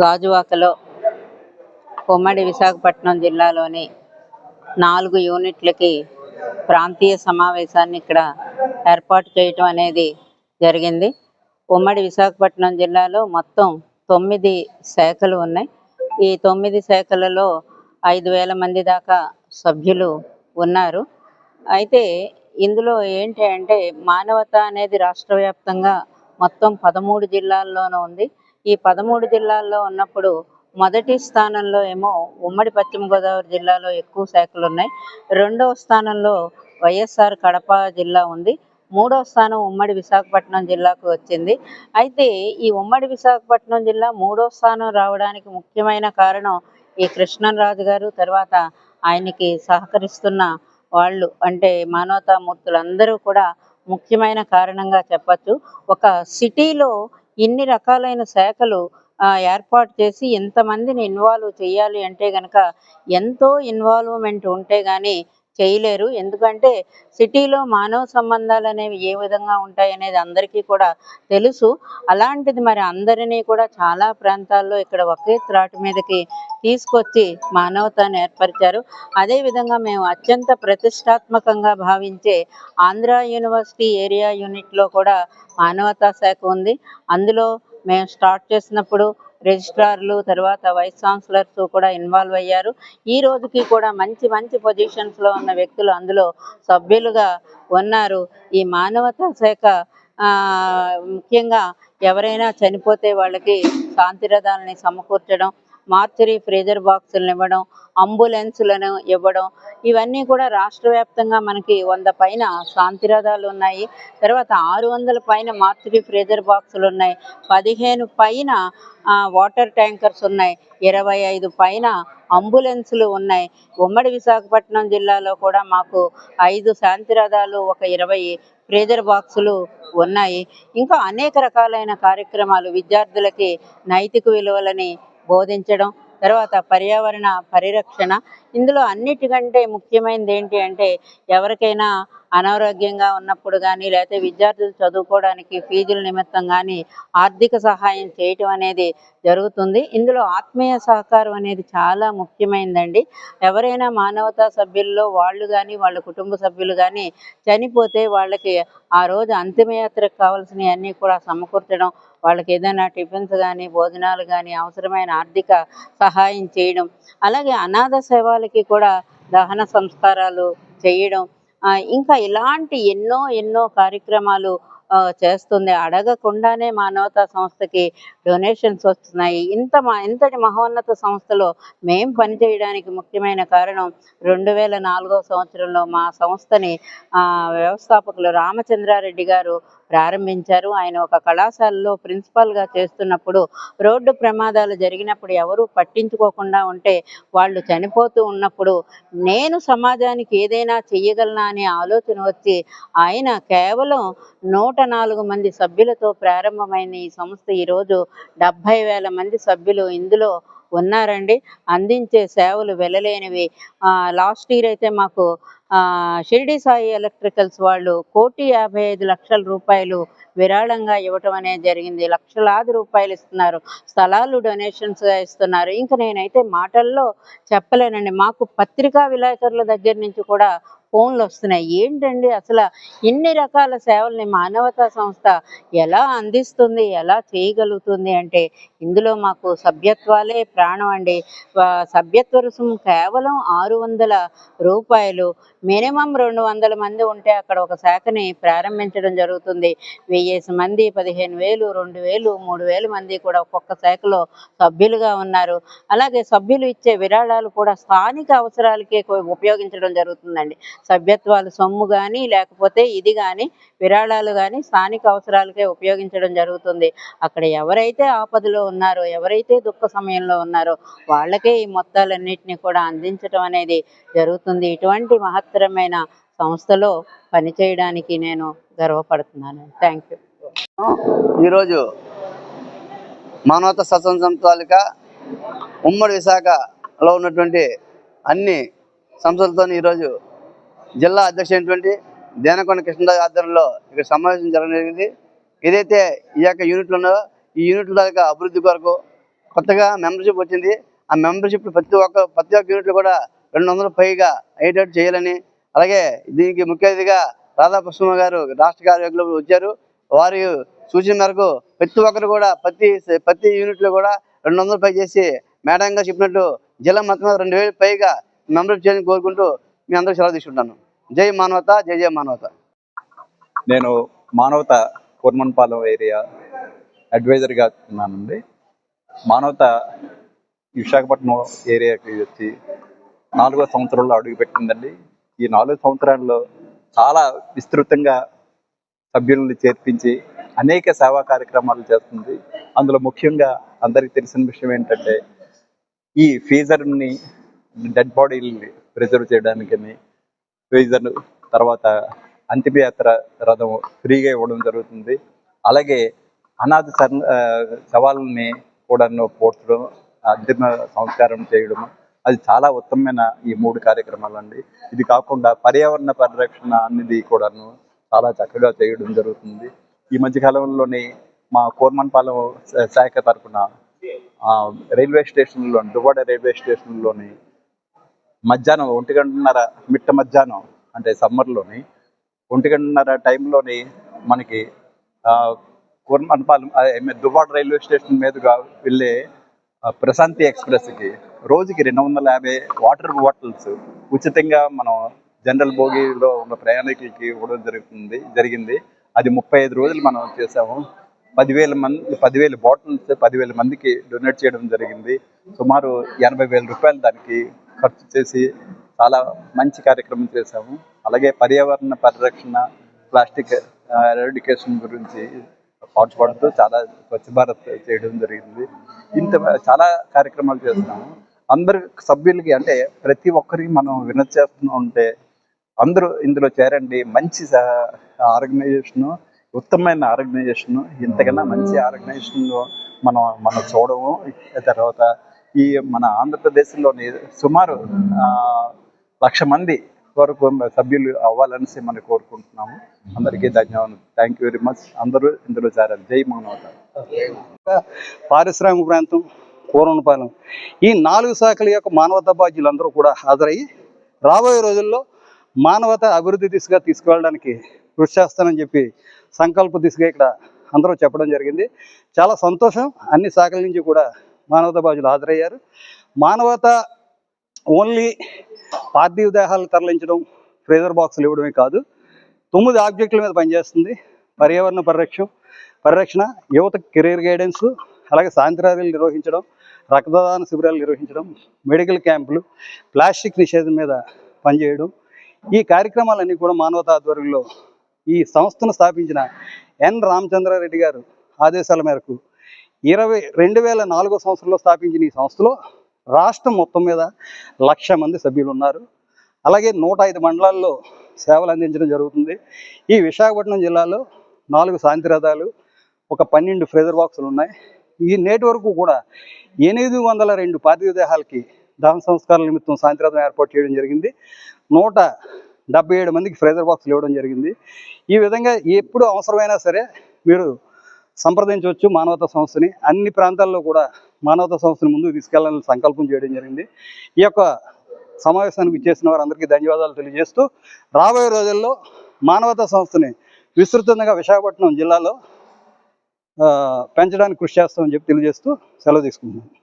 గాజువాకలో ఉమ్మడి విశాఖపట్నం జిల్లాలోని నాలుగు యూనిట్లకి ప్రాంతీయ సమావేశాన్ని ఇక్కడ ఏర్పాటు చేయటం అనేది జరిగింది. ఉమ్మడి విశాఖపట్నం జిల్లాలో మొత్తం తొమ్మిది శాఖలు ఉన్నాయి. ఈ తొమ్మిది శాఖలలో ఐదు వేల మంది దాకా సభ్యులు ఉన్నారు. అయితే ఇందులో ఏంటి అంటే మానవత అనేది రాష్ట్ర వ్యాప్తంగా మొత్తం పదమూడు జిల్లాల్లోనూ ఉంది. ఈ పదమూడు జిల్లాల్లో ఉన్నప్పుడు మొదటి స్థానంలో ఏమో ఉమ్మడి పశ్చిమ గోదావరి జిల్లాలో ఎక్కువ శాఖలు ఉన్నాయి. రెండవ స్థానంలో వైఎస్ఆర్ కడప జిల్లా ఉంది. మూడవ స్థానం ఉమ్మడి విశాఖపట్నం జిల్లాకు వచ్చింది. అయితే ఈ ఉమ్మడి విశాఖపట్నం జిల్లా మూడో స్థానం రావడానికి ముఖ్యమైన కారణం ఈ కృష్ణరాజు గారు. తర్వాత ఆయనకి సహకరిస్తున్న వాళ్ళు అంటే మానవతామూర్తులందరూ కూడా ముఖ్యమైన కారణంగా చెప్పచ్చు. ఒక సిటీలో ఇన్ని రకాలైన శాఖలు ఆ, ఏర్పాటు చేసి ఎంతమందిని ఇన్వాల్వ్ చేయాలి అంటే గనక ఎంతో ఇన్వాల్వ్మెంట్ ఉంటే కానీ చేయలేరు. ఎందుకంటే సిటీలో మానవ సంబంధాలు అనేవి ఏ విధంగా ఉంటాయి అనేది అందరికీ కూడా తెలుసు. అలాంటిది మరి అందరినీ కూడా చాలా ప్రాంతాల్లో ఇక్కడ ఒకే త్రాటు మీదకి తీసుకొచ్చి మానవతను ఏర్పరిచారు. అదేవిధంగా మేము అత్యంత ప్రతిష్టాత్మకంగా భావించే ఆంధ్ర యూనివర్సిటీ ఏరియా యూనిట్లో కూడా మానవతా శాఖ ఉంది. అందులో మేము స్టార్ట్ చేసినప్పుడు రిజిస్ట్రార్లు తర్వాత వైస్ ఛాన్సలర్స్ కూడా ఇన్వాల్వ్ అయ్యారు. ఈ రోజుకి కూడా మంచి మంచి పొజిషన్స్లో ఉన్న వ్యక్తులు అందులో సభ్యులుగా ఉన్నారు. ఈ మానవతా శాఖ ఆ, ముఖ్యంగా ఎవరైనా చనిపోతే వాళ్ళకి శాంతిరథాలని సమకూర్చడం మార్చరీ ఫ్రీజర్ బాక్సులను ఇవ్వడం అంబులెన్సులను ఇవ్వడం ఇవన్నీ కూడా రాష్ట్ర వ్యాప్తంగా మనకి వంద పైన శాంతిరథాలు ఉన్నాయి. తర్వాత ఆరు వందల పైన మార్చరీ ఫ్రీజర్ బాక్సులు ఉన్నాయి. పదిహేను పైన వాటర్ ట్యాంకర్స్ ఉన్నాయి. ఇరవై ఐదు పైన అంబులెన్సులు ఉన్నాయి. ఉమ్మడి విశాఖపట్నం జిల్లాలో కూడా మాకు ఐదు శాంతి రథాలు ఒక ఇరవై ఫ్రీజర్ బాక్సులు ఉన్నాయి. ఇంకా అనేక రకాలైన కార్యక్రమాలు విద్యార్థులకి నైతిక విలువలని బోధించడం తర్వాత పర్యావరణ పరిరక్షణ. ఇందులో అన్నిటికంటే ముఖ్యమైనది ఏంటి అంటే ఎవరికైనా అనారోగ్యంగా ఉన్నప్పుడు కానీ లేకపోతే విద్యార్థులు చదువుకోవడానికి ఫీజుల నిమిత్తం కానీ ఆర్థిక సహాయం చేయటం అనేది జరుగుతుంది. ఇందులో ఆత్మీయ సహకారం అనేది చాలా ముఖ్యమైనదండి. ఎవరైనా మానవతా సభ్యుల్లో వాళ్ళు కానీ వాళ్ళ కుటుంబ సభ్యులు కానీ చనిపోతే వాళ్ళకి ఆ రోజు అంతిమయాత్రకు కావాల్సినవి అన్నీ కూడా సమకూర్చడం వాళ్ళకి ఏదైనా టిఫిన్స్ కానీ భోజనాలు కానీ అవసరమైన ఆర్థిక సహాయం చేయడం అలాగే అనాథ సేవలకి కూడా దహన సంస్కారాలు చేయడం ఆ, ఇంకా ఇలాంటి ఎన్నో ఎన్నో కార్యక్రమాలు చేస్తుంది. అడగకుండానే మానవతా సంస్థకి డొనేషన్స్ వస్తున్నాయి. ఇంత మా ఇంతటి మహోన్నత సంస్థలో మేం పనిచేయడానికి ముఖ్యమైన కారణం రెండు వేల నాలుగో సంవత్సరంలో మా సంస్థని వ్యవస్థాపకులు రామచంద్రారెడ్డి గారు ప్రారంభించారు. ఆయన ఒక కళాశాలలో ప్రిన్సిపాల్గా చేస్తున్నప్పుడు రోడ్డు ప్రమాదాలు జరిగినప్పుడు ఎవరు పట్టించుకోకుండా ఉంటే వాళ్ళు చనిపోతూ ఉన్నప్పుడు నేను సమాజానికి ఏదైనా చెయ్యగలనా అనే ఆలోచన వచ్చి ఆయన కేవలం నూట నాలుగు మంది సభ్యులతో ప్రారంభమైన ఈ సంస్థ ఈరోజు డెబ్భై వేల మంది సభ్యులు ఇందులో ఉన్నారండి. అందించే సేవలు వెళ్ళలేనివి లాస్ట్ ఇయర్ అయితే మాకు షిరిడి సాయి ఎలక్ట్రికల్స్ వాళ్ళు కోటి యాభై ఐదు లక్షల రూపాయలు విరాళంగా ఇవ్వటం అనేది జరిగింది. లక్షలాది రూపాయలు ఇస్తున్నారు. స్థలాలు డొనేషన్స్గా ఇస్తున్నారు. ఇంకా నేనైతే మాటల్లో చెప్పలేనండి. మాకు పత్రికా విలేకరుల దగ్గర నుంచి కూడా ఫోన్లు వస్తున్నాయి ఏంటండి అసలు ఇన్ని రకాల సేవల్ని మానవతా సంస్థ ఎలా అందిస్తుంది ఎలా చేయగలుగుతుంది అంటే ఇందులో మాకు సభ్యత్వాలే ప్రాణం అండి. సభ్యత్వ రుసుము కేవలం ఆరు వందల రూపాయలు. మినిమం రెండు వందల మంది ఉంటే అక్కడ ఒక శాఖని ప్రారంభించడం జరుగుతుంది. వెయ్యేసి మంది పదిహేను వేలు రెండు వేలు మూడు వేల మంది కూడా ఒక్కొక్క శాఖలో సభ్యులుగా ఉన్నారు. అలాగే సభ్యులు ఇచ్చే విరాళాలు కూడా స్థానిక అవసరాలకే ఉపయోగించడం జరుగుతుందండి. సభ్యత్వాలు సొమ్ము కానీ లేకపోతే ఇది కానీ విరాళాలు కానీ స్థానిక అవసరాలకే ఉపయోగించడం జరుగుతుంది. అక్కడ ఎవరైతే ఆపదలో ఉన్నారో ఎవరైతే దుఃఖ సమయంలో ఉన్నారో వాళ్ళకే ఈ మొత్తాలన్నింటినీ కూడా అందించడం అనేది జరుగుతుంది. ఇటువంటి మహత్తరమైన సంస్థలో పనిచేయడానికి నేను గర్వపడుతున్నాను. థ్యాంక్ యూ ఈరోజు మానవత సత్సంగం తాలూకా ఉమ్మడి విశాఖలో ఉన్నటువంటి అన్ని సంస్థలతో ఈరోజు జిల్లా అధ్యక్షుడైనటువంటి దేనకొండ కృష్ణరాజు ఆధ్వర్యంలో ఇక్కడ సమావేశం జరగడం జరిగింది. ఏదైతే ఈ యొక్క యూనిట్లు ఉన్నాయో ఈ యూనిట్ల దాకా అభివృద్ధి కొరకు కొత్తగా మెంబర్షిప్ వచ్చింది. ఆ మెంబర్షిప్ ప్రతి ఒక్క ప్రతి ఒక్క యూనిట్లు కూడా రెండు వందల పైగా అయ్యేటట్టు చేయాలని అలాగే దీనికి ముఖ్య అతిథిగా రాధాకృష్ణ గారు రాష్ట్ర కార్యక్రమంలో వచ్చారు. వారి సూచన మేరకు ప్రతి ఒక్కరు కూడా ప్రతి ప్రతి యూనిట్లో కూడా రెండు వందల పై చేసి మేడం గారు చెప్పినట్టు జిల్లా మొత్తం రెండు వేలు పైగా మెంబర్షిప్ చేయాలని కోరుకుంటూ మీ అందరూ సెలవు తీసుకుంటాను. జై మానవత జై జై మానవత. నేను మానవత కూర్మన్పాలెం ఏరియా అడ్వైజర్గా ఉన్నానండి. మానవత విశాఖపట్నం ఏరియాకి వచ్చి నాలుగో సంవత్సరంలో అడుగుపెట్టిందండి. ఈ నాలుగు సంవత్సరాల్లో చాలా విస్తృతంగా సభ్యులను చేర్పించి అనేక సేవా కార్యక్రమాలు చేస్తుంది. అందులో ముఖ్యంగా అందరికీ తెలిసిన విషయం ఏంటంటే ఈ ఫీజర్ని డెడ్ బాడీలని ప్రిజర్వ్ చేయడానికని ఫీజర్ తర్వాత అంతిమయాత్ర రథం ఫ్రీగా ఇవ్వడం జరుగుతుంది. అలాగే అనాథ సర్- సవాళ్ళని శవాలని కూడా పోర్చడం అంతిమ సంస్కారం చేయడం అది చాలా ఉత్తమమైన ఈ మూడు కార్యక్రమాలు అండి. ఇది కాకుండా పర్యావరణ పరిరక్షణ అనేది కూడాను చాలా చక్కగా చేయడం జరుగుతుంది. ఈ మధ్యకాలంలోనే మా కోర్మన్పాలెం శా- శాఖ తరఫున రైల్వే స్టేషన్లో దువ్వాడ రైల్వే స్టేషన్లోని మధ్యాహ్నం ఒంటి గంటన్నర మిట్ట మధ్యాహ్నం అంటే సమ్మర్లోని ఒంటి గంటన్నర టైంలోని మనకి ఆ, కూర్మన్పాలెం ఆ, దువ్వాడ రైల్వే స్టేషన్ మీదుగా వెళ్ళే ప్రశాంతి ఎక్స్ప్రెస్కి రోజుకి రెండు వందల యాభై వాటర్ బాటిల్స్ ఉచితంగా మనం జనరల్ బోగీలో ఉన్న ప్రయాణికులకి ఇవ్వడం జరుగుతుంది జరిగింది. అది ముప్పై ఐదు రోజులు మనం చేసాము. పదివేల మంది పదివేల బాటిల్స్ పదివేల మందికి డొనేట్ చేయడం జరిగింది. సుమారు ఎనభై వేల రూపాయలు దానికి ఖర్చు చేసి చాలా మంచి కార్యక్రమం చేశాము. అలాగే పర్యావరణ పరిరక్షణ ప్లాస్టిక్ ఎరాడికేషన్ గురించి పాటుపడుతూ చాలా స్వచ్ఛ భారత్ చేయడం జరిగింది. ఇంత చాలా కార్యక్రమాలు చేస్తున్నాము. అందరు సభ్యులకి అంటే ప్రతి ఒక్కరికి మనం వినతి చేస్తూ ఉంటే అందరూ ఇందులో చేరండి. మంచి ఆర్గనైజేషన్ ఉత్తమమైన ఆర్గనైజేషన్ ఇంతకన్నా మంచి ఆర్గనైజేషన్ మనం మనం చూడము. తర్వాత ఈ మన ఆంధ్రప్రదేశ్లోని సుమారు లక్ష మంది వరకు సభ్యులు అవ్వాలనేసి మనం కోరుకుంటున్నాము. అందరికీ ధన్యవాదాలు. థ్యాంక్ యూ వెరీ మచ్ అందరూ ఇందులో చేరారు జై మానవత. పారిశ్రామిక ప్రాంతం పూర్వనపాలెం. ఈ నాలుగు శాఖల యొక్క మానవతా బాధ్యులందరూ కూడా హాజరయ్యి రాబోయే రోజుల్లో మానవత అభివృద్ధి దిశగా తీసుకువెళ్ళడానికి కృషి చేస్తానని చెప్పి సంకల్ప దిశగా ఇక్కడ అందరూ చెప్పడం జరిగింది. చాలా సంతోషం. అన్ని శాఖల నుంచి కూడా మానవతా బాధ్యులు హాజరయ్యారు. మానవత ఓన్లీ పార్థివ దేహాలు తరలించడం ఫ్రేజర్ బాక్సులు ఇవ్వడమే కాదు తొమ్మిది ఆబ్జెక్టుల మీద పనిచేస్తుంది. పర్యావరణ పరిరక్షణ పరిరక్షణ యువత కెరీర్ గైడెన్స్ అలాగే శాంతి ర్యాలీలు నిర్వహించడం రక్తదాన శిబిరాలు నిర్వహించడం మెడికల్ క్యాంపులు ప్లాస్టిక్ నిషేధం మీద పనిచేయడం. ఈ కార్యక్రమాలన్నీ కూడా మానవతా ఆధ్వర్యంలో ఈ సంస్థను స్థాపించిన ఎన్ రామచంద్రారెడ్డి గారు ఆదేశాల మేరకు ఇరవై రెండు వేల నాలుగో సంవత్సరంలో స్థాపించిన ఈ సంస్థలో రాష్ట్రం మొత్తం మీద లక్ష మంది సభ్యులు ఉన్నారు. అలాగే నూట ఐదు మండలాల్లో సేవలు అందించడం జరుగుతుంది. ఈ విశాఖపట్నం జిల్లాలో నాలుగు శాంతి రథాలు ఒక పన్నెండు ఫ్రేజర్ బాక్సులు ఉన్నాయి. ఈ నేటి వరకు కూడా ఎనిమిది వందల రెండు పార్థివ దేహాలకి దహన సంస్కారాల నిమిత్తం శాంతి రథం ఏర్పాటు చేయడం జరిగింది. నూట డెబ్బై ఏడు మందికి ఫ్రేజర్ బాక్సులు ఇవ్వడం జరిగింది. ఈ విధంగా ఎప్పుడు అవసరమైనా సరే మీరు సంప్రదించవచ్చు మానవతా సంస్థని. అన్ని ప్రాంతాల్లో కూడా మానవతా సంస్థని ముందుకు తీసుకెళ్ళాలని సంకల్పం చేయడం జరిగింది. ఈ యొక్క సమావేశానికి ఇచ్చేసిన వారందరికీ ధన్యవాదాలు తెలియజేస్తూ రాబోయే రోజుల్లో మానవతా సంస్థని విస్తృతంగా విశాఖపట్నం జిల్లాలో పెంచడానికి కృషి చేస్తామని చెప్పి తెలియజేస్తూ సెలవు తీసుకుంటున్నాను.